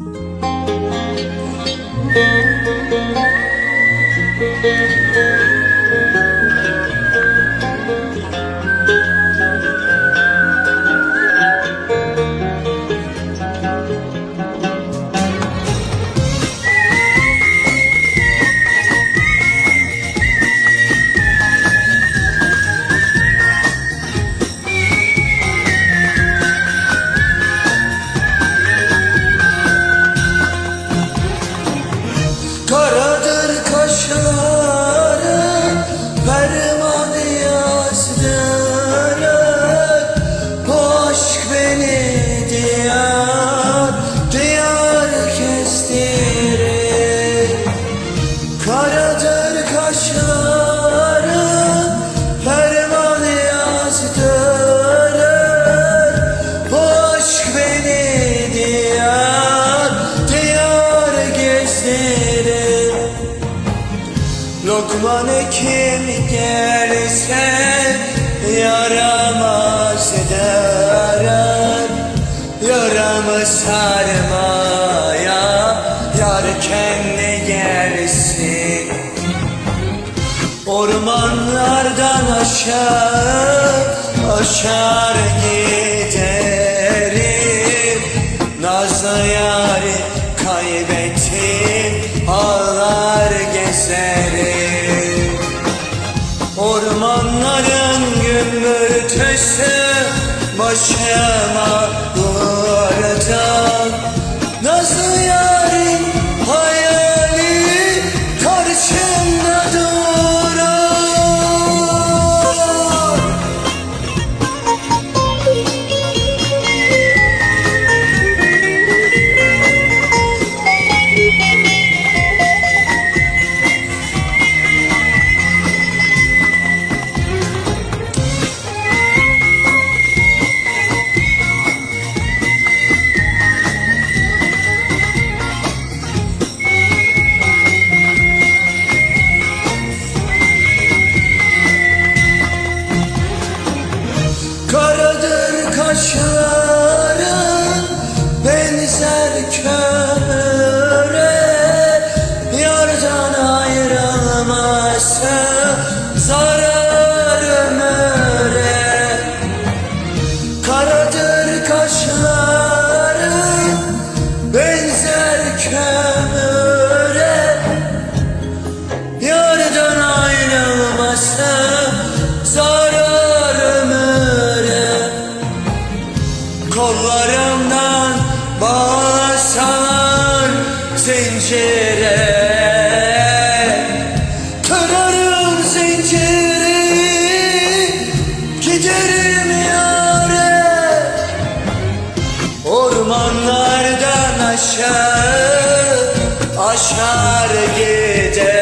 Müzik Karadır kaşları Ferman yazdırır beni diyar Diyar kestirir. Karadır kaşları Ferman yazdırır beni diyar Diyar gezdirir Lokman kim gelirse yaramaz eder Yaramı sarmaya yar kendi gelsin. Ormanlardan aşağı aşar giderim. Nazlı yari kaybettim ağlar gezerim başıma zarar ömüre Kollarımdan bağlasalar zincire. Kırarım zinciri giderim yâre. Ormanlardan aşağı aşar giderim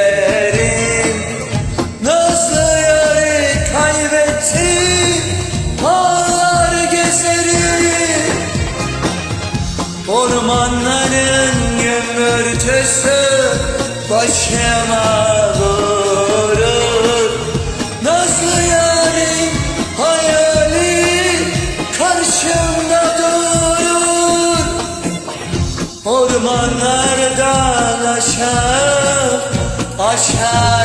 gümbürtüsü başıma vurur Nazlı yarim hayali karşımda durur. Ormanlardan aşağı giderim